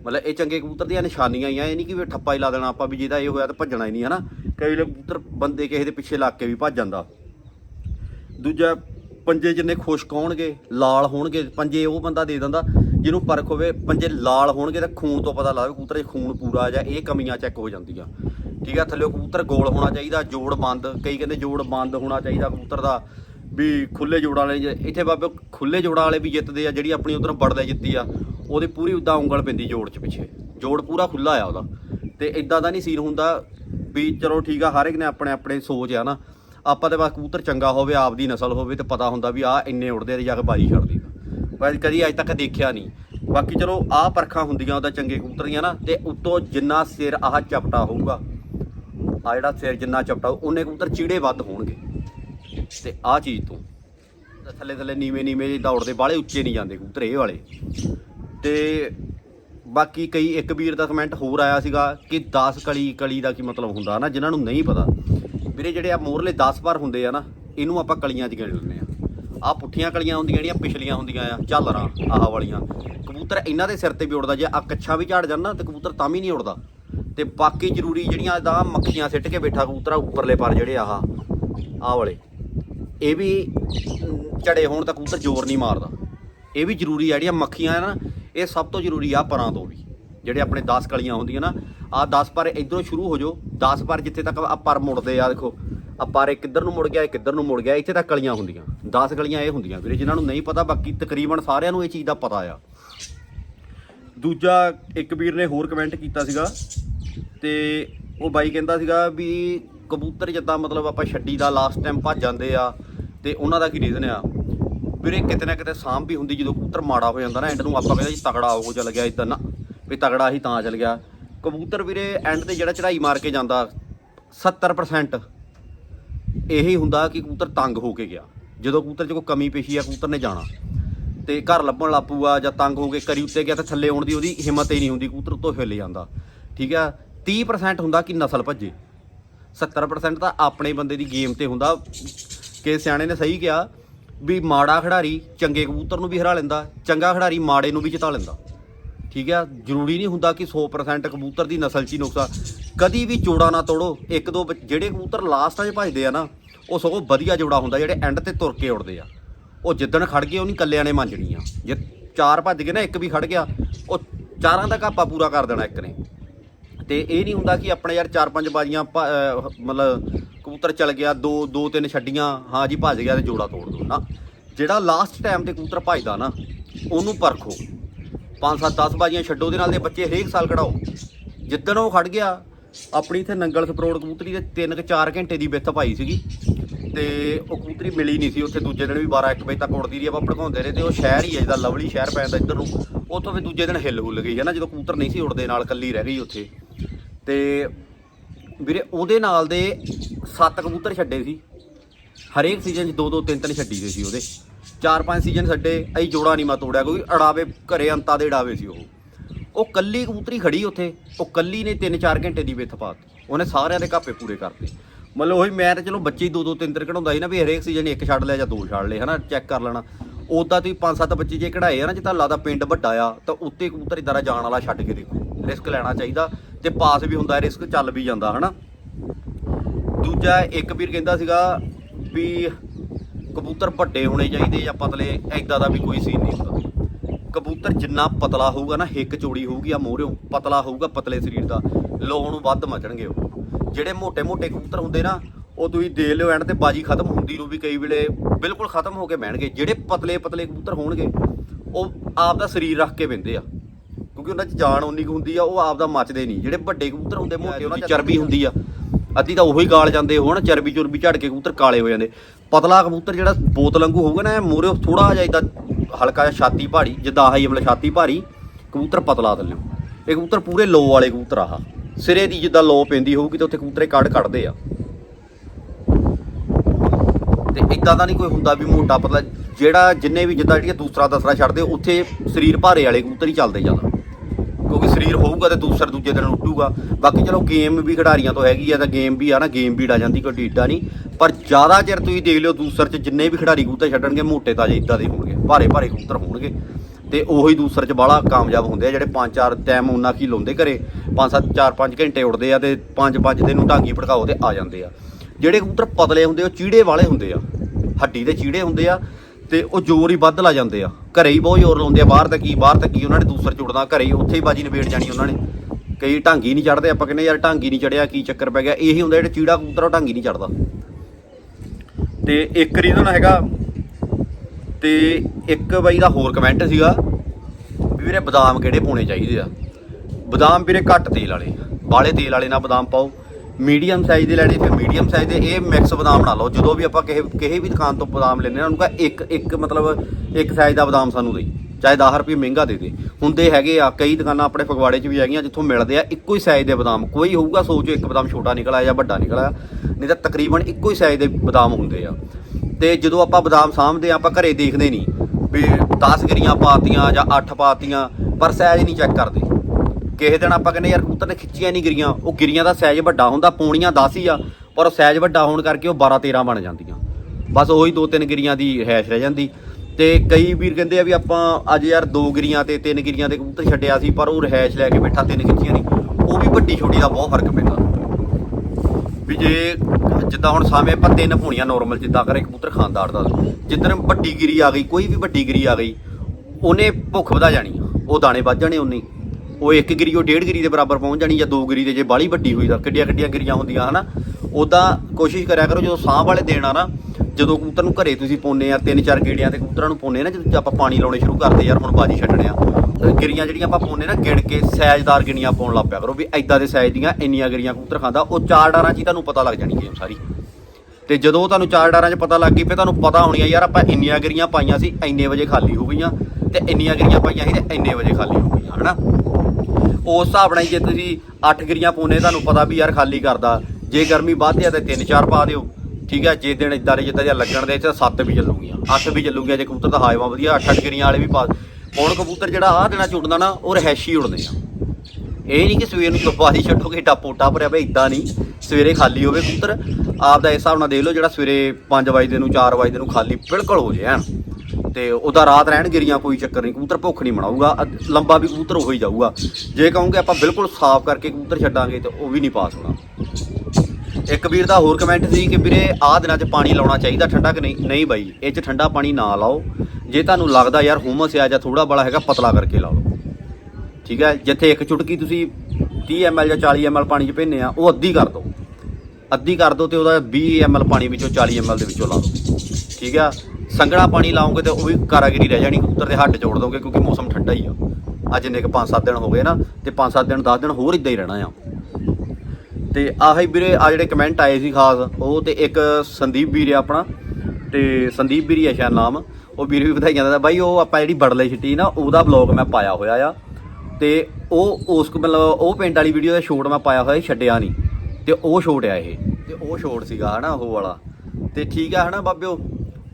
ਮਤਲਬ ਇਹ ਚੰਗੇ ਕਬੂਤਰ ਦੀਆਂ ਨਿਸ਼ਾਨੀਆਂ ਹੀ ਆ, ਇਹ ਨਹੀਂ ਕਿ ਵੀ ਠੱਪਾ ਹੀ ਲਾ ਦੇਣਾ ਆਪਾਂ ਵੀ ਜਿਹਦਾ ਇਹ ਹੋਇਆ ਤਾਂ ਭੱਜਣਾ ਹੀ ਨਹੀਂ, ਹਨਾ? ਕਈ ਵੇਲੇ ਕਬੂਤਰ ਬੰਦੇ ਕਿਸੇ ਦੇ ਪਿੱਛੇ ਲੱਗ ਕੇ ਵੀ ਭੱਜ ਜਾਂਦਾ। ਦੂਜਾ, ਪੰਜੇ ਜਿੰਨੇ ਖੁਸ਼ਕ ਹੋਣਗੇ ਲਾਲ ਹੋਣਗੇ, ਪੰਜੇ ਉਹ ਬੰਦਾ ਦੇ ਦਿੰਦਾ, ਜਿਹਨੂੰ ਪਰਖ ਹੋਵੇ, ਪੰਜੇ ਲਾਲ ਹੋਣਗੇ ਤਾਂ ਖੂਨ ਤੋਂ ਪਤਾ ਲੱਗਦਾ ਕਬੂਤਰ 'ਚ ਖੂਨ ਪੂਰਾ ਜਾਂ ਇਹ ਕਮੀਆਂ ਚੈੱਕ ਹੋ ਜਾਂਦੀਆਂ। ਠੀਕ ਆ ਥੱਲੇ ਕਬੂਤਰ ਗੋਲ ਹੋਣਾ ਚਾਹੀਦਾ, ਜੋੜ ਬੰਦ, ਕਈ ਕਹਿੰਦੇ ਜੋੜ ਬੰਦ ਹੋਣਾ ਚਾਹੀਦਾ ਕਬੂਤਰ ਦਾ, ਵੀ ਖੁੱਲੇ ਜੋੜਾਂ ਵਾਲੇ ਇੱਥੇ ਬਾਬੇ ਖੁੱਲੇ ਜੋੜਾਂ ਵਾਲੇ ਵੀ ਜਿੱਤਦੇ ਆ, ਜਿਹੜੀ ਆਪਣੀ ਉਧਰ ਬੜਦਾ ਜਿੱਤੀ ਆ, ਉਹਦੀ ਪੂਰੀ ਉਦਾਂ ਉਂਗਲ ਪੈਂਦੀ ਜੋੜ 'ਚ ਪਿੱਛੇ, ਜੋੜ ਪੂਰਾ ਖੁੱਲਾ ਆ ਉਹਦਾ, ਤੇ ਇਦਾਂ ਦਾ ਨਹੀਂ ਸੀਨ ਹੁੰਦਾ ਵੀ ਚਲੋ ਠੀਕ ਆ, ਹਰ ਇੱਕ ਨੇ ਆਪਣੇ ਆਪਣੇ ਸੋਚ ਆ ਨਾ, ਆਪਾਂ ਤੇ ਬਸ ਕਬੂਤਰ ਚੰਗਾ ਹੋਵੇ, ਆਪਦੀ ਨਸਲ ਹੋਵੇ, ਤੇ ਪਤਾ ਹੁੰਦਾ ਵੀ ਆ ਇੰਨੇ ਉੜਦੇ ਆ ਤੇ ਜਾ ਕੇ ਬਾਜੀ ਛੱਡਦੀ ਦੇਗਾ ਪਰ ਕਦੀ ਅੱਜ ਤੱਕ ਦੇਖਿਆ ਨਹੀਂ। ਬਾਕੀ ਚਲੋ ਆਹ ਪਰਖਾਂ ਹੁੰਦੀਆਂ ਉਹਦਾ ਚੰਗੇ ਕਬੂਤਰ ਦੀਆਂ ਨਾ, ਤੇ ਉੱਤੋਂ ਜਿੰਨਾ ਸਿਰ ਆਹ ਚਪਟਾ ਹੋਊਗਾ ਆ ਜਿਹੜਾ ਸਿਰ ਜਿੰਨਾ ਚਪਟਾ ਹੋਊ, ਉਹਨੇ ਕਬੂਤਰ ਚੀੜੇ ਵੱਧ ਹੋਣਗੇ। ਤੇ ਆਹ ਚੀਜ਼ ਤੋਂ ਥੱਲੇ ਥੱਲੇ ਨੀਵੇਂ ਨੀਵੇਂ ਦੌੜਦੇ ਬਾਲੇ ਉੱਚੇ ਨਹੀਂ ਜਾਂਦੇ ਕਬੂਤਰ ਇਹ ਵਾਲੇ। ਤੇ ਬਾਕੀ ਕਈ ਇੱਕ ਵੀਰ ਦਾ ਕਮੈਂਟ ਹੋਰ ਆਇਆ ਸੀਗਾ ਕਿ 10 ਕਲੀ ਕਲੀ ਦਾ ਕੀ ਮਤਲਬ ਹੁੰਦਾ ਨਾ ਜਿਨ੍ਹਾਂ ਨੂੰ ਨਹੀਂ ਪਤਾ। ਵੀਰੇ ਜਿਹੜੇ ਆ ਮੋਰਲੇ 10 ਵਾਰ ਹੁੰਦੇ ਆ ਨਾ ਇਹਨੂੰ ਆਪਾਂ ਕਲੀਆਂ 'ਚ ਗਿਣ ਲੈਂਦੇ ਆ। ਆ ਪੁੱਠੀਆਂ ਕਲੀਆਂ ਹੁੰਦੀਆਂ ਜਿਹੜੀਆਂ ਪਿਛਲੀਆਂ ਹੁੰਦੀਆਂ ਆ ਝਾਲਰਾਂ ਆਹ ਵਾਲੀਆਂ। ਕਬੂਤਰ ਇਹਨਾਂ ਦੇ ਸਿਰ ਤੇ ਵੀ ਉੜਦਾ ਜੇ ਆ ਕੱਛਾ ਵੀ ਝਾੜ ਜਾਂਦਾ ਤੇ ਕਬੂਤਰ ਤਾਂ ਵੀ ਨਹੀਂ ਉੜਦਾ। ਤੇ ਬਾਕੀ ਜ਼ਰੂਰੀ ਜਿਹੜੀਆਂ ਦਾ ਮੱਖੀਆਂ ਸਿੱਟ ਕੇ ਬੈਠਾ ਕਬੂਤਰ ਆ ਉੱਪਰਲੇ ਪਰ ਜਿਹੜੇ ਆਹ ਆਹ ਵਾਲੇ ਇਹ ਵੀ ਅਮ, ਝੜੇ ਹੋਣ ਤਾਂ ਕਬੂਤਰ ਜ਼ੋਰ ਨਹੀਂ ਮਾਰਦਾ। ਇਹ ਵੀ ਜ਼ਰੂਰੀ ਆ ਜਿਹੜੀਆਂ ਮੱਖੀਆਂ ਆ ਨਾ ਇਹ ਸਭ ਤੋਂ ਜ਼ਰੂਰੀ ਆ ਪਰਾਂ ਤੋਂ ਵੀ। ਜਿਹੜੇ ਆਪਣੇ 10 ਕਲੀਆਂ ਹੁੰਦੀਆਂ ਨਾ ਆ 10 ਪਰ ਇਧਰੋਂ ਸ਼ੁਰੂ ਹੋ ਜਾਓ 10 ਪਰ ਜਿੱਥੇ ਤੱਕ ਆ ਪਰ ਮੁੜਦੇ ਆ ਦੇਖੋ ਆ ਪਰ ਇਹ ਕਿੱਧਰ ਨੂੰ ਮੁੜ ਗਿਆ ਇੱਕ ਕਿੱਧਰ ਨੂੰ ਮੁੜ ਗਿਆ ਇੱਥੇ ਤੱਕ ਕਲੀਆਂ ਹੁੰਦੀਆਂ। 10 ਕਲੀਆਂ ਇਹ ਹੁੰਦੀਆਂ ਵੀਰੇ ਜਿਨ੍ਹਾਂ ਨੂੰ ਨਹੀਂ ਪਤਾ ਬਾਕੀ ਤਕਰੀਬਨ ਸਾਰਿਆਂ ਨੂੰ ਇਹ ਚੀਜ਼ ਦਾ ਪਤਾ ਆ। ਦੂਜਾ ਇੱਕ ਵੀਰ ਨੇ ਹੋਰ ਕਮੈਂਟ ਕੀਤਾ ਸੀਗਾ ਤੇ ਉਹ ਬਾਈ ਕਹਿੰਦਾ ਸੀਗਾ ਵੀ ਕਬੂਤਰ ਜਿੱਦਾਂ ਮਤਲਬ ਆਪਾਂ ਛੱਡੀ ਦਾ ਲਾਸਟ ਟਾਈਮ ਭੱਜ ਜਾਂਦੇ ਆ ਤੇ ਉਹਨਾਂ ਦਾ ਕੀ ਰੀਜ਼ਨ ਆ? ਵੀਰੇ ਕਿਤੇ ਨਾ ਕਿਤੇ ਸਾਂਭ ਵੀ ਹੁੰਦੀ ਜਦੋਂ ਕਬੂਤਰ ਮਾੜਾ ਹੋ ਜਾਂਦਾ ਨਾ ਐਂਡ ਨੂੰ ਆਪਾਂ ਕਹਿੰਦੇ ਜੀ ਤਗੜਾ ਹੋ ਚੱਲ ਗਿਆ ਇਦਾਂ ਨਾ, ਵੀ ਤਗੜਾ ਹੀ ਤਾਂ ਚੱਲ ਗਿਆ। ਕਬੂਤਰ ਵੀਰੇ ਐਂਡ ਤੇ ਜਿਹੜਾ ਚੜਾਈ ਮਾਰ ਕੇ ਜਾਂਦਾ 70% ਇਹੀ ਹੁੰਦਾ ਕਿ ਕਬੂਤਰ ਤੰਗ ਹੋ ਕੇ ਗਿਆ। ਜਦੋਂ ਕਬੂਤਰ 'ਚ ਕੋਈ ਕਮੀ ਪੇਸ਼ੀ ਆ, ਕਬੂਤਰ ਨੇ ਜਾਣਾ। ਤੇ ਘਰ ਲੱਭਣ ਲੱਪੂਗਾ ਜਾਂ ਤੰਗ ਹੋ ਕੇ ਕਰੀ ਉੱਤੇ ਗਿਆ ਤਾਂ ਥੱਲੇ ਆਉਣ ਦੀ ਉਹਦੀ ਹਿੰਮਤ ਹੀ ਨਹੀਂ ਹੁੰਦੀ, ਕਬੂਤਰ ਤੋਂ ਹਿੱਲ ਜਾਂਦਾ। ਠੀਕ ਆ? 30% ਹੁੰਦਾ ਕਿ ਨਸਲ ਭੱਜੇ। 70% ਤਾਂ ਆਪਣੇ ਬੰਦੇ ਦੀ ਗੇਮ ਤੇ ਹੁੰਦਾ। ਕਿ ਸਿਆਣੇ ਨੇ ਸਹੀ ਕਿਹਾ ਵੀ ਮਾੜਾ ਖਿਡਾਰੀ ਚੰਗੇ ਕਬੂਤਰ ਨੂੰ ਵੀ ਹਰਾ ਲੈਂਦਾ, ਚੰਗਾ ਖਿਡਾਰੀ ਮਾੜੇ ਨੂੰ ਵੀ ਜਿਤਾ ਲੈਂਦਾ। ਠੀਕ ਆ? ਜ਼ਰੂਰੀ ਨਹੀਂ ਹੁੰਦਾ ਕਿ 100% ਕਬੂਤਰ ਦੀ ਨਸਲ 'ਚ ਹੀ ਨੁਕਸਾ। ਕਦੀ ਵੀ ਜੋੜਾ ਨਾ ਤੋੜੋ। ਇੱਕ ਦੋ ਜਿਹੜੇ ਕਬੂਤਰ ਲਾਸਟਾਂ 'ਚ ਭੱਜਦੇ ਆ ਨਾ, ਉਹ ਸਗੋਂ ਵਧੀਆ ਜੋੜਾ ਹੁੰਦਾ, ਜਿਹੜੇ ਐਂਡ ਤੇ ਤੁਰ ਕੇ ਉੜਦੇ ਆ। ਉਹ ਜਿੱਦਣ ਖੜ ਗਏ ਉਹ ਨਹੀਂ ਕੱਲਿਆਂ ਨੇ ਮੰਜਣੀ ਆ ਜੇ ਚਾਰ ਭੱਜ ਗਏ ਨਾ, ਇੱਕ ਵੀ ਖੜ ਗਿਆ, ਉਹ ਚਾਰਾਂ ਦਾ ਕਾਪਾ ਪੂਰਾ ਕਰ ਦੇਣਾ ਇੱਕ ਨੇ। ਤੇ ਇਹ ਨਹੀਂ ਹੁੰਦਾ ਕਿ ਆਪਣੇ ਯਾਰ ਚਾਰ ਪੰਜ ਬਾਜੀਆਂ ਭਾ- ਮਤਲਬ ਕਬੂਤਰ ਚਲ ਗਿਆ, ਦੋ ਦੋ, ਤਿੰਨ ਛੱਡੀਆਂ, ਹਾਂ ਜੀ ਭੱਜ ਗਿਆ ਤੇ ਜੋੜਾ ਤੋੜ ਦੋ ਨਾ। ਜਿਹੜਾ ਲਾਸਟ ਟਾਈਮ ਤੇ ਕਬੂਤਰ ਭੱਜਦਾ ਨਾ, ਉਹਨੂੰ ਪਰਖੋ। ਪੰਜ, ਸੱਤ 10 ਬਾਜੀਆਂ ਛੱਡੋ ਉਹਦੇ ਨਾਲ ਦੇ ਬੱਚੇ ਹਰੇਕ ਸਾਲ ਕਢਾਓ ਜਿੱਦਣ ਉਹ ਖੜ ਗਿਆ, ਆਪਣੀ ਇੱਥੇ ਨੰਗਲ ਸਪਰੋੜ ਕਬੂਤਰੀ ਦੇ 3 ਕਿ 4 ਘੰਟੇ ਦੀ ਵਿੱਥ ਪਾਈ ਸੀਗੀ। ਤੇ ਉਹ ਕਬੂਤਰੀ ਮਿਲੀ ਨਹੀਂ ਸੀ, ਉੱਥੇ ਦੂਜੇ ਦਿਨ ਵੀ 12 1 ਵਜੇ ਤੱਕ ਉੜਦੀ ਰਹੀ, ਆਪਾਂ ਭੜਕਾਉਂਦੇ ਰਹੇ ਤੇ ਉਹ ਸ਼ਹਿਰ ਹੀ ਹੈ ਜਿਹਦਾ ਲਵਲੀ ਸ਼ਹਿਰ ਪੈਂਦਾ ਇੱਧਰ ਨੂੰ, ਉੱਥੋਂ ਵੀ ਦੂਜੇ ਦਿਨ ਹਿੱਲ ਹੁੱਲ ਗਈ ਹੈ ਨਾ, ਜਦੋਂ ਕਬੂਤਰ ਨਹੀਂ ਸੀ ਉੜਦੇ ਨਾਲ ਕੱਲੀ ਰਹਿ ਗਈ ਉੱਥੇ। ਤੇ ਵੀਰੇ ਉਹਦੇ ਨਾਲ ਦੇ 7 ਕਬੂਤਰ ਛੱਡੇ ਸੀ। ਹਰੇਕ ਸੀਜ਼ਨ 'ਚ ਦੋ ਦੋ ਤਿੰਨ ਤਿੰਨ ਛੱਡੀ ਦੇ ਸੀ ਉਹਦੇ। ਚਾਰ ਪੰਜ ਸੀਜ਼ਨ ਛੱਡੇ, ਅਸੀਂ ਜੋੜਾ ਨਹੀਂ ਮਾ ਤੋੜਿਆ, ਕਿਉਂਕਿ ਅੜਾਵੇ ਘਰੇ ਅੰਤਾ ਦੇ ਡਾਵੇ ਸੀ ਉਹ। ਉਹ ਕੱਲੀ ਕਬੂਤਰੀ ਖੜੀ ਉੱਥੇ, ਉਹ ਕੱਲੀ ਨੇ 3-4 ਘੰਟੇ ਦੀ ਵਿੱਥ ਪਾਤੀ। ਉਹਨੇ ਸਾਰਿਆਂ ਦੇ ਘਾਪੇ ਪੂਰੇ ਕਰਤੇ। ਮਤਲਬ ਉਹੀ ਮੈਂ ਤਾਂ ਚਲੋ ਬੱਚੇ ਹੀ ਦੋ ਦੋ ਤਿੰਨ ਤਿੰਨ ਕਢਾਉਂਦਾ ਸੀ ਨਾ ਵੀ ਹਰੇਕ ਸੀਜ਼ਨ ਇੱਕ ਛੱਡ ਲਿਆ ਜਾਂ ਦੋ ਛੱਡ ਲਏ, ਹਨਾ ਚੈੱਕ ਕਰ ਲੈਣਾ। ਉਦਾਂ ਤੁਸੀਂ ਪੰਜ ਸੱਤ ਬੱਚੇ ਜੇ ਕਢਾਏ ਆ ਨਾ ਜੇ ਤਾਂ ਲੱਗਦਾ ਪਿੰਡ ਵੱਡਾ ਆ, ਤਾਂ ਉੱਤੇ ਕਬੂਤਰ ਇਦਾਂ ਦਾ ਜਾਣ ਵਾਲਾ ਛੱਡ ਕੇ ਦੇਖੋ। ਰਿਸਕ ਲੈਣਾ ਚਾਹੀਦਾ ਤੇ ਪਾਸ ਵੀ ਹੁੰਦਾ ਰਿਸਕ ਚੱਲ ਵੀ ਜਾਂਦਾ, ਹਨਾ। ਦੂਜਾ ਇੱਕ ਵੀਰ ਕਹਿੰਦਾ ਸੀਗਾ ਵੀ ਕਬੂਤਰ ਵੱਡੇ ਹੋਣੇ ਚਾਹੀਦੇ ਜਾਂ ਪਤਲੇ ਐਦਾਂ ਦਾ ਵੀ ਕੋਈ ਸੀਨ ਨਹੀਂ ਹੁੰਦਾ। ਕਬੂਤਰ ਜਿੰਨਾ ਪਤਲਾ ਹੋਊਗਾ ਨਾ ਹਿੱਕ ਚੋੜੀ ਹੋਊਗੀ ਆ ਮੋਹਰਿਓ ਪਤਲਾ ਹੋਊਗਾ ਪਤਲੇ ਸਰੀਰ ਦਾ। ਲੋਹ ਨੂੰ ਵੱਧ ਮਚਣਗੇ ਉਹ। ਜਿਹੜੇ ਮੋٹے-ਮੋٹے ਕਬੂਤਰ ਹੁੰਦੇ ਨਾ ਉਹ ਤੁਸੀਂ ਦੇ ਲਿਓ ਐਂਡ ਤੇ ਬਾਜੀ ਖਤਮ ਹੁੰਦੀ ਨੂੰ ਵੀ ਕਈ ਵੇਲੇ ਬਿਲਕੁਲ ਖਤਮ ਹੋ ਕੇ ਬਹਿਣਗੇ। ਜਿਹੜੇ ਪਤਲੇ-ਪਤਲੇ ਕਬੂਤਰ ਹੋਣਗੇ ਉਹ ਆਪ ਦਾ ਸਰੀਰ ਰੱਖ ਕੇ ਬਿੰਦੇ ਆ। ਕਿਉਂਕਿ ਉਹਨਾਂ 'ਚ ਜਾਨ ਉਨੀ ਕੁ ਹੁੰਦੀ ਆ ਉਹ ਆਪ ਦਾ ਮੱਚਦੇ ਨਹੀਂ। ਜਿਹੜੇ ਵੱਡੇ ਕਬੂਤਰ ਹੁੰਦੇ ਮੋਟੇ ਉਹਨਾਂ 'ਚ ਚਰਬੀ ਹੁੰਦੀ ਆ। ਅੱਧੀ ਤਾਂ ਉਹੀ ਗਾਲ ਜਾਂਦੇ ਹੋਣ ਚਰਬੀ ਚੁਰਬੀ ਝੜ ਕੇ ਕਬੂਤਰ ਕਾਲੇ ਹੋ ਜਾਂਦੇ। ਪਤਲਾ ਕਬੂਤਰ ਜਿਹੜਾ ਬੋਤਲੰਗੂ ਵਾਂਗੂ ਹੋਊਗਾ ਨਾ ਮੂਰੇ ਥੋੜਾ ਜਿਹਾ ਇਦਾਂ ਹਲਕਾ ਜਿਹਾ ਛਾਤੀ ਭਾਰੀ ਜਿੱਦਾਂ ਆਹੀ ਆਪਣਾ ਛਾਤੀ ਭਾਰੀ ਕਬੂਤਰ ਪਤਲਾ ਥੱਲੇ। ਇਹ ਕਬੂਤਰ ਪੂਰੇ ਲੋ ਵਾਲੇ ਕਬੂਤਰ ਆਹ। ਸਿਰੇ ਦੀ ਜਿੱਦਾਂ ਲੋ ਪੈਂਦੀ ਹੋਊਗੀ ਤਾਂ ਉੱਥੇ ਕਬੂਤਰੇ ਕੱਢ ਕੱਢਦੇ ਆ। ਤੇ ਇਦਾਂ ਦਾ ਨਹੀਂ ਕੋਈ ਹੁੰਦਾ ਵੀ ਮੋਟਾ ਪਤਲਾ, ਜਿਹੜਾ ਜਿੰਨੇ ਵੀ ਜਿੱਦਾਂ ਜਿਹੜੀਆਂ ਦੂਸਰਾ ਦਸਰਾ ਛੱਡਦੇ, ਉੱਥੇ ਸਰੀਰ ਭਾਰੇ ਵਾਲੇ ਕਬੂਤਰ ਹੀ ਚੱਲਦੇ ਜ਼ਿਆਦਾ। ਕਿਉਂਕਿ ਸਰੀਰ ਹੋਊਗਾ ਤੇ ਦੂਸਰ ਦੂਜੇ ਦਿਨ ਉੱਟੂਗਾ ਬਾਕੀ ਚਲੋ ਗੇਮ ਵੀ ਖਿਡਾਰੀਆਂ ਤੋਂ ਹੈਗੀ ਆ ਤਾਂ ਗੇਮ ਵੀ ਆ ਨਾ ਗੇਮ ਵੀ ਡਾ ਜਾਂਦੀ ਕੋਈ ਢੀਡਾ ਨਹੀਂ। ਪਰ ਜ਼ਿਆਦਾ ਚਿਰ ਤੁਸੀਂ ਦੇਖ ਲਿਓ ਦੂਸਰ ਚ ਜਿੰਨੇ ਵੀ ਖਿਡਾਰੀ ਕਬੂਤਰ ਛੱਡਣਗੇ, ਮੋਟੇ ਤਾਜੇ ਇਦਾਂ ਦੇ ਹੋਣਗੇ ਭਾਰੇ ਭਾਰੇ ਕਬੂਤਰ ਹੋਣਗੇ। ਤੇ ਉਹੀ ਦੂਸਰ ਚ ਬਾਹਲਾ ਕਾਮਯਾਬ ਹੁੰਦੇ ਆ, ਜਿਹੜੇ ਪੰਜ ਚਾਰ ਟਾਈਮ ਉਹਨਾਂ ਕੀ ਲਾਉਂਦੇ ਘਰੇ, ਪੰਜ ਸੱਤ, ਚਾਰ ਪੰਜ ਘੰਟੇ ਉੜਦੇ ਆ ਤੇ ਪੰਜ ਪੰਜ ਦਿਨ ਨੂੰ ਢਾਂਗੀ ਭੜਕਾਓ ਤੇ ਆ ਜਾਂਦੇ ਆ। ਜਿਹੜੇ ਕਬੂਤਰ ਪਤਲੇ ਹੁੰਦੇ ਉਹ ਚੀੜੇ ਵਾਲੇ ਹੁੰਦੇ ਆ, ਹੱਡੀ ਦੇ ਚੀੜੇ ਹੁੰਦੇ ਆ ਤੇ ਉਹ ਜ਼ੋਰ ਹੀ ਵੱਧ ਲਾ ਜਾਂਦੇ ਆ। ਘਰੇ ਹੀ ਬਹੁਤ ਜ਼ੋਰ ਲਾਉਂਦੇ ਆ, ਬਾਹਰ ਤੱਕ ਕੀ, ਬਾਹਰ ਤੱਕ ਕੀ ਉਹਨਾਂ ਨੇ ਦੂਸਰ ਚੁੜਦਾ ਘਰੇ ਹੀ ਉੱਥੇ ਹੀ ਬਾਜੀ ਨਿਬੇੜ ਜਾਣੀ ਉਹਨਾਂ ਨੇ। ਕਈ ਢਾਂਗੀ ਨਹੀਂ ਚੜਦੇ ਆਪਾਂ ਕਹਿੰਦੇ ਯਾਰ ਢਾਂਗੀ ਨਹੀਂ ਚੜਿਆ ਕੀ ਚੱਕਰ ਪੈ ਗਿਆ? ਇਹੀ ਹੁੰਦਾ ਜਿਹੜਾ ਚੀੜਾ ਕਬੂਤਰ ਉਹ ਢਾਂਗੀ ਨਹੀਂ ਚੜਦਾ ਤੇ ਇੱਕ ਰੀਜ਼ਨ ਹੈਗਾ ਤੇ ਇੱਕ ਬਾਈ ਦਾ ਹੋਰ ਕਮੈਂਟ ਸੀਗਾ ਵੀ ਵੀਰੇ ਬਦਾਮ ਕਿਹੜੇ ਪਾਉਣੇ ਚਾਹੀਦੇ ਆ? ਬਦਾਮ ਵੀਰੇ ਘੱਟ ਤੇਲ ਵਾਲੇ ਬਾਲੇ ਤੇਲ ਵਾਲੇ ਨਾ ਬਦਾਮ ਪਾਓ। ਮੀਡੀਅਮ ਸਾਈਜ਼ ਦੇ ਲੈਣੇ ਫਿਰ ਮੀਡੀਅਮ ਸਾਈਜ਼ ਦੇ ਇਹ ਮਿਕਸ ਬਦਾਮ ਬਣਾ ਲਓ। ਜਦੋਂ ਵੀ ਆਪਾਂ ਕਿਸੇ ਕਿਸੇ ਵੀ ਦੁਕਾਨ ਤੋਂ ਬਦਾਮ ਲੈਂਦੇ ਆ ਉਹਨੂੰ ਕਹ ਇੱਕ ਇੱਕ ਮਤਲਬ ਇੱਕ ਸਾਈਜ਼ ਦਾ ਬਦਾਮ ਸਾਨੂੰ ਦੇਈ ਚਾਹੇ 10 ਰੁਪਏ ਮਹਿੰਗਾ ਦੇ ਦੇ। ਹੁੰਦੇ ਹੈਗੇ ਆ, ਕਈ ਦੁਕਾਨਾਂ ਆਪਣੇ ਫਗਵਾੜੇ 'ਚ ਵੀ ਹੈਗੀਆਂ ਜਿੱਥੋਂ ਮਿਲਦੇ ਆ, ਇੱਕੋ ਹੀ ਸਾਈਜ਼ ਦੇ ਬਦਾਮ। ਕੋਈ ਹੋਊਗਾ, ਸੋਚੋ ਇੱਕ ਬਦਾਮ ਛੋਟਾ ਨਿਕਲ ਆਇਆ ਜਾਂ ਵੱਡਾ ਨਿਕਲ ਆਇਆ। ਨਹੀਂ ਤਾਂ ਤਕਰੀਬਨ ਇੱਕੋ ਹੀ ਸਾਈਜ਼ ਦੇ ਬਦਾਮ ਹੁੰਦੇ ਆ। ਤੇ ਜਦੋਂ ਆਪਾਂ ਬਦਾਮ ਸਾਂਭਦੇ ਆ ਆਪਾਂ ਘਰੇ ਦੇਖਦੇ ਨਹੀਂ ਵੀ 10 ਗਿਰੀਆਂ ਪਾਤੀਆਂ ਜਾਂ 8 ਪਾਤੀਆਂ, ਪਰ ਸਾਈਜ਼ ਨਹੀਂ ਚੈੱਕ ਕਰਦੇ। ਕਿਸੇ ਦਿਨ ਆਪਾਂ ਕਹਿੰਦੇ ਯਾਰ ਕਬੂਤਰ ਨੇ ਖਿੱਚੀਆਂ ਨਹੀਂ ਗਿਰੀਆਂ, ਉਹ ਗਿਰੀਆਂ ਦਾ ਸਾਈਜ਼ ਵੱਡਾ ਹੁੰਦਾ, ਪੌਣੀਆਂ 10 ਹੀ ਆ, ਪਰ ਉਹ ਸਾਈਜ਼ ਵੱਡਾ ਹੋਣ ਕਰਕੇ ਉਹ 12 13 ਬਣ ਜਾਂਦੀਆਂ। ਬਸ ਉਹੀ ਦੋ ਤਿੰਨ ਗਿਰੀਆਂ ਦੀ ਹੈਸ਼ ਰਹਿ ਜਾਂਦੀ। ਤੇ ਕਈ ਵੀਰ ਕਹਿੰਦੇ ਆ ਵੀ ਆਪਾਂ ਅੱਜ ਯਾਰ ਦੋ ਗਿਰੀਆਂ ਤੇ ਤਿੰਨ ਗਿਰੀਆਂ ਤੇ ਕਬੂਤਰ ਛੱਡਿਆ ਸੀ, ਪਰ ਉਹ ਰਹਿਸ਼ ਲੈ ਕੇ ਬੈਠਾ, ਤਿੰਨ ਖਿੱਚੀਆਂ ਨਹੀਂ। ਉਹ ਵੀ ਵੱਡੀ ਛੋਟੀ ਦਾ ਬਹੁਤ ਫ਼ਰਕ ਪੈਂਦਾ। ਵੀ ਜੇ ਜਿੱਦਾਂ ਹੁਣ ਸਾਵੇਂ ਆਪਾਂ ਤਿੰਨ ਪੂਣੀਆਂ ਨਾਰਮਲ ਜਿੱਦਾਂ ਕਰੇ ਕਬੂਤਰ ਖਾਨਦਾਰ ਦਾ ਜਿੱਦਣ ਵੱਡੀ ਗਿਰੀ ਆ ਗਈ, ਕੋਈ ਵੀ ਵੱਡੀ ਗਿਰੀ ਆ ਗਈ, ਉਹਨੇ ਭੁੱਖ ਵਧਾ ਜਾਣੀ, ਉਹ ਦਾਣੇ ਵੱਧ ਜਾਣੇ ਉਨੀ ਉਹ ਇੱਕ ਗਿਰੀ, ਉਹ ਡੇਢ ਗਿਰੀ ਦੇ ਬਰਾਬਰ ਪਹੁੰਚ ਜਾਣੀ ਜਾਂ ਦੋ ਗਿਰੀ ਦੇ, ਜੇ ਬਾਲੀ ਵੱਡੀ ਹੋਈ ਤਾਂ ਕਿੱਡੀਆਂ ਕਿੱਡੀਆਂ ਗਿਰੀਆਂ ਹੁੰਦੀਆਂ, ਹਨਾ? ਉਦਾਂ ਕੋਸ਼ਿਸ਼ ਕਰਿਆ ਕਰੋ, ਜਦੋਂ ਸਾਹ ਵਾਲੇ ਦੇਣ ਆ ਨਾ, ਜਦੋਂ ਕਬੂਤਰ ਨੂੰ ਘਰੇ ਤੁਸੀਂ ਪਾਉਂਦੇ ਆ ਤਿੰਨ ਚਾਰ ਗੇੜਿਆਂ ਤੇ ਕਬੂਤਰਾਂ ਨੂੰ ਪਾਉਂਦੇ ਨਾ, ਜਦੋਂ ਆਪਾਂ ਪਾਣੀ ਲਾਉਣੇ ਸ਼ੁਰੂ ਕਰਦੇ, ਯਾਰ ਹੁਣ ਬਾਜੀ ਛੱਡਣੇ ਆ ਗਿਰੀਆਂ ਜਿਹੜੀਆਂ ਆਪਾਂ ਪਾਉਂਦੇ ਨਾ, ਗਿਣ ਕੇ ਸਾਈਜ਼ਦਾਰ ਗਿਣੀਆਂ ਪਾਉਣ ਲੱਗ ਪਿਆ ਕਰੋ ਵੀ ਐਦਾਂ ਦੇ ਸਾਈਜ਼ ਦੀਆਂ ਇੰਨੀਆਂ ਗਿਰੀਆਂ ਕਬੂਤਰ ਖਾਂਦਾ, ਉਹ ਚਾਰ ਡਾਰਾਂ 'ਚ ਹੀ ਤੁਹਾਨੂੰ ਪਤਾ ਲੱਗ ਜਾਣੀ ਗੇਮ ਸਾਰੀ। ਤੇ ਜਦੋਂ ਤੁਹਾਨੂੰ ਚਾਰ ਡਾਰਾਂ 'ਚ ਪਤਾ ਲੱਗ ਗਈ, ਫਿਰ ਤੁਹਾਨੂੰ ਪਤਾ ਹੋਣੀ ਆ ਯਾਰ ਆਪਾਂ ਇੰਨੀਆਂ ਗਿਰੀਆਂ ਪਾਈਆਂ ਸੀ, ਇੰਨੇ ਵਜੇ ਖਾਲੀ ਹੋ ਗਈਆਂ, ਤੇ ਇੰਨੀਆਂ ਗਿਰੀਆਂ ਪਾਈਆਂ ਸੀ, ਤੇ ਇੰਨੇ ਵਜੇ ਖਾਲੀ ਹੋ ਗਈਆਂ, ਹਨਾ? ਉਸ ਹਿਸਾਬ ਨਾਲ ਹੀ ਜੇ ਤੁਸੀਂ 8 ਗਿਰੀਆਂ ਪਾਉਨੇ ਤੁਹਾਨੂੰ ਪਤਾ ਵੀ ਯਾਰ ਖਾਲੀ ਕਰਦਾ। ਜੇ ਗਰਮੀ ਵੱਧ ਆ ਤੇ 3-4 ਪਾ ਦਿਓ, ਠੀਕ ਹੈ ਜੇ ਦਿਨ ਇਦਾਂ ਦੇ ਜਿੱਦਾਂ ਜਿਹਾ ਲੱਗਣ ਦੇ, ਤੇ 7 ਵੀ ਚੱਲੂਗੀਆਂ 8 ਵੀ ਚੱਲੂਗੀਆਂ, ਜੇ ਕਬੂਤਰ ਦਾ ਹਾਇਵਾ ਵਧੀਆ 8-8 ਗਿਰੀਆਂ ਵਾਲੇ ਵੀ ਪਾ ਹੁਣ ਕਬੂਤਰ ਜਿਹੜਾ ਆਹ ਦਿਨਾਂ ਚ ਉੱਡਦਾ ਨਾ, ਉਹ ਰਹਿਸ਼ੀ ਉੱਡਦੇ ਆ। ਇਹ ਨਹੀਂ ਕਿ ਸਵੇਰ ਨੂੰ ਤਪਾਰੀ ਛੱਡੋਗੇ ਟਾਪੋਟਾ ਭਰਿਆ ਪਿਆ, ਇਦਾਂ ਨਹੀਂ। ਸਵੇਰੇ ਖਾਲੀ ਹੋਵੇ ਕਬੂਤਰ। ਆਪ ਦਾ ਇਸ ਹਿਸਾਬ ਨਾਲ ਦੇਖ ਲਓ, ਜਿਹੜਾ ਸਵੇਰੇ 5 ਵਜੇ ਨੂੰ 4 ਵਜੇ ਨੂੰ ਖਾਲੀ ਬਿਲਕੁਲ ਹੋ ਜਾਏ ਐਨ। ਤੇ ਉਹਦਾ ਰਾਤ ਰਹਿਣ ਗਿਰੀਆਂ ਕੋਈ ਚੱਕਰ ਨਹੀਂ, ਕਬੂਤਰ ਭੁੱਖ ਨਹੀਂ ਮਨਾਊਗਾ। ਲੰਬਾ ਵੀ ਕਬੂਤਰ ਹੋ ਹੀ ਜਾਊਗਾ। ਜੇ ਕਹੋਗੇ ਆਪਾਂ ਬਿਲਕੁਲ ਸਾਫ਼ ਕਰਕੇ ਕਬੂਤਰ ਛੱਡਾਂਗੇ, ਤੇ ਉਹ ਵੀ ਨਹੀਂ ਪਾਸ ਹੋਣਾ। ਇੱਕ ਵੀਰ ਦਾ ਹੋਰ ਕਮੈਂਟ ਸੀ ਕਿ ਵੀਰੇ, ਆਹ ਦਿਨਾਂ 'ਚ ਪਾਣੀ ਲਾਉਣਾ ਚਾਹੀਦਾ ਠੰਡਾ ਕਿ ਨਹੀਂ? ਨਹੀਂ ਬਾਈ, ਇਹ 'ਚ ਠੰਡਾ ਪਾਣੀ ਨਾ ਲਾਓ। ਜੇ ਤੁਹਾਨੂੰ ਲੱਗਦਾ ਯਾਰ ਹੁਮਸ ਆ ਜਾਂ ਥੋੜਾ ਬੜਾ ਹੈਗਾ, ਪਤਲਾ ਕਰਕੇ ਲਾ ਲਓ। ਠੀਕ ਹੈ? ਜਿੱਥੇ ਇੱਕ ਚੁਟਕੀ ਤੁਸੀਂ 30 ml ਜਾਂ 40 ml ਪਾਣੀ 'ਚ ਭੇਨੇ ਆ, ਉਹ ਅੱਧੀ ਕਰ ਦਿਓ। ਅੱਧੀ ਕਰ ਦਿਓ ਤੇ ਉਹਦਾ 20 ml ਪਾਣੀ ਵਿੱਚੋਂ 40 ml ਦੇ ਵਿੱਚੋਂ ਲਾ ਦਿਓ। ਠੀਕ ਆ ਸੰਘਣਾ ਪਾਣੀ ਲਾਓਗੇ ਤੇ ਉਹ ਵੀ ਕਾਰਾਗਰੀ ਰਹਿ ਜਾਣੀ, ਕਬੂਤਰ ਦੇ ਹੱਡ ਜੋੜ ਦੋਗੇ ਕਿਉਂਕਿ ਮੌਸਮ ਠੰਡਾ ਹੀ ਆ। ਅੱਜ ਇੰਨੇ ਕੁ 5-7 ਦਿਨ ਹੋ ਗਏ ਨਾ, ਤੇ 5-7 ਦਿਨ 10 ਦਿਨ ਹੋਰ ਇਦਾਂ ਹੀ ਰਹਿਣਾ ਆ। ਤੇ ਆਹੀ ਵੀਰੇ ਆ ਜਿਹੜੇ ਕਮੈਂਟ ਆਏ ਸੀ ਖਾਸ, ਉਹ ਤੇ ਇੱਕ ਸੰਦੀਪ ਵੀਰ ਆ ਆਪਣਾ, ਤੇ ਸੰਦੀਪ ਵੀਰ ਹੀ ਆ ਸ਼ਾਇਦ ਨਾਮ। ਉਹ ਵੀਰ ਵੀ ਵਧਾਈਆਂ ਦਿੰਦਾ। ਬਾਈ, ਉਹ ਆਪਾਂ ਜਿਹੜੀ ਬੜਲੇ ਛਿੱਟੀ ਨਾ, ਉਹਦਾ ਬਲੌਗ ਮੈਂ ਪਾਇਆ ਹੋਇਆ ਆ। ਤੇ ਉਹ ਉਸ ਮਤਲਬ ਉਹ ਪਿੰਡ ਵਾਲੀ ਵੀਡੀਓ ਦਾ ਸ਼ੋਟ ਮੈਂ ਪਾਇਆ ਹੋਇਆ ਛੱਡਿਆ ਨਹੀਂ ਤੇ ਉਹ ਸ਼ੋਟ ਆ ਇਹ। ਤੇ ਉਹ ਸ਼ੋਟ ਸੀਗਾ ਹਨਾ ਉਹ ਵਾਲਾ। ਤੇ ਠੀਕ ਆ ਹਨਾ ਬਾਬਿਓ?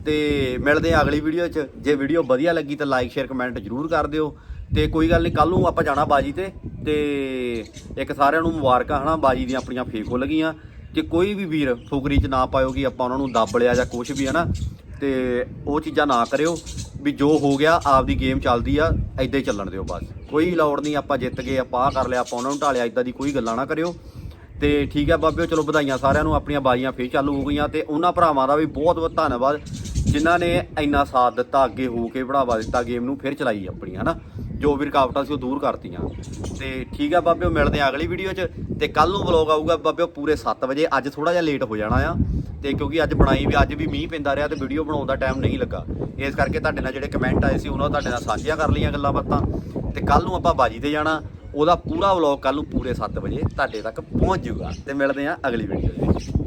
ਤੇ ਮਿਲਦੇ ਆ ਅਗਲੀ ਵੀਡੀਓ 'ਚ। ਜੇ ਵੀਡੀਓ ਵਧੀਆ ਲੱਗੀ ਤਾਂ ਲਾਈਕ ਸ਼ੇਅਰ ਕਮੈਂਟ ਜਰੂਰ ਕਰ ਦਿਓ। ਤੇ ਕੋਈ ਗੱਲ ਨਹੀਂ ਕੱਲ ਨੂੰ ਆਪਾਂ ਜਾਣਾ ਬਾਜੀ ਤੇ। ਤੇ ਇੱਕ ਸਾਰਿਆਂ ਨੂੰ ਮੁਬਾਰਕਾਂ ਹਨਾ, ਬਾਜੀ ਦੀਆਂ ਆਪਣੀਆਂ ਫੇਕ ਖੁੱਲ ਗਈਆਂ। ਕਿ ਕੋਈ ਵੀ ਵੀਰ ਫੁਕਰੀ 'ਚ ਨਾ ਪਾਇਓ ਕਿ ਆਪਾਂ ਉਹਨਾਂ ਨੂੰ ਦੱਬ ਲਿਆ ਜਾਂ ਕੁਝ ਵੀ ਹਨਾ ਤੇ ਉਹ ਚੀਜ਼ਾਂ ਨਾ ਕਰਿਓ ਵੀ ਜੋ ਹੋ ਗਿਆ, ਆਪਦੀ ਗੇਮ ਚੱਲਦੀ ਆ ਐਦਾਂ ਹੀ ਚੱਲਣ ਦਿਓ ਬਸ। ਕੋਈ ਲੋੜ ਨਹੀਂ, ਆਪਾਂ ਜਿੱਤ ਗਏ, ਆਪਾਂ ਆਹ ਕਰ ਲਿਆ, ਆਪਾਂ ਉਹਨਾਂ ਨੂੰ ਢਾਲਿਆ ਇਦਾਂ ਦੀ ਕੋਈ ਗੱਲਾਂ ਨਾ ਕਰਿਓ। ਤੇ ਠੀਕ ਹੈ ਬਾਬਿਓ, ਚਲੋ ਵਧਾਈਆਂ ਸਾਰਿਆਂ ਨੂੰ, ਆਪਣੀਆਂ ਬਾਜ਼ੀਆਂ ਫੇਰ ਚਾਲੂ ਹੋ ਗਈਆਂ ਤੇ ਉਹਨਾਂ ਭਰਾਵਾਂ ਦਾ ਵੀ ਬਹੁਤ ਬਹੁਤ ਧੰਨਵਾਦ, ਜਿਨ੍ਹਾਂ ਨੇ ਇੰਨਾ ਸਾਥ ਦਿੱਤਾ, ਅੱਗੇ ਹੋ ਕੇ ਬੜਾਵਾ ਦਿੱਤਾ ਗੇਮ ਨੂੰ ਫਿਰ ਚਲਾਈ ਆਪਣੀ, ਹਨਾ? ਜੋ ਵੀ ਰੁਕਾਵਟਾਂ ਸੀ ਉਹ ਦੂਰ ਕਰਤੀਆਂ। ਤੇ ਠੀਕ ਆ ਬਾਬਿਓ ਮਿਲਦੇ ਆ ਅਗਲੀ ਵੀਡੀਓ 'ਚ। ਤੇ ਕੱਲ ਨੂੰ ਵਲੌਗ ਆਊਗਾ ਬਾਬਿਓ ਪੂਰੇ 7 ਵਜੇ। ਅੱਜ ਥੋੜਾ ਜਿਹਾ ਲੇਟ ਹੋ ਜਾਣਾ ਆ। ਤੇ ਕਿਉਂਕਿ ਅੱਜ ਬਣਾਈ ਵੀ, ਅੱਜ ਵੀ ਮੀਂਹ ਪੈਂਦਾ ਰਿਹਾ ਤੇ ਵੀਡੀਓ ਬਣਾਉਣ ਦਾ ਟਾਈਮ ਨਹੀਂ ਲੱਗਾ। ਇਸ ਕਰਕੇ ਤੁਹਾਡੇ ਨਾਲ ਜਿਹੜੇ ਕਮੈਂਟ ਆਏ ਸੀ, ਉਹਨਾਂ ਤੁਹਾਡੇ ਨਾਲ ਸਾਂਝੀਆਂ ਕਰ ਲਈਆਂ ਗੱਲਾਂ ਬਾਤਾਂ। ਤੇ ਕੱਲ ਨੂੰ ਆਪਾਂ ਬਾਜੀ ਤੇ ਜਾਣਾ। ਉਹਦਾ ਪੂਰਾ ਵਲੌਗ ਕੱਲ ਨੂੰ ਪੂਰੇ 7 ਵਜੇ ਤੁਹਾਡੇ ਤੱਕ ਪਹੁੰਚ ਜਾਊਗਾ। ਤੇ ਮਿਲਦੇ ਆ ਅਗਲੀ ਵੀਡੀਓ ਦੇ ਵਿੱਚ।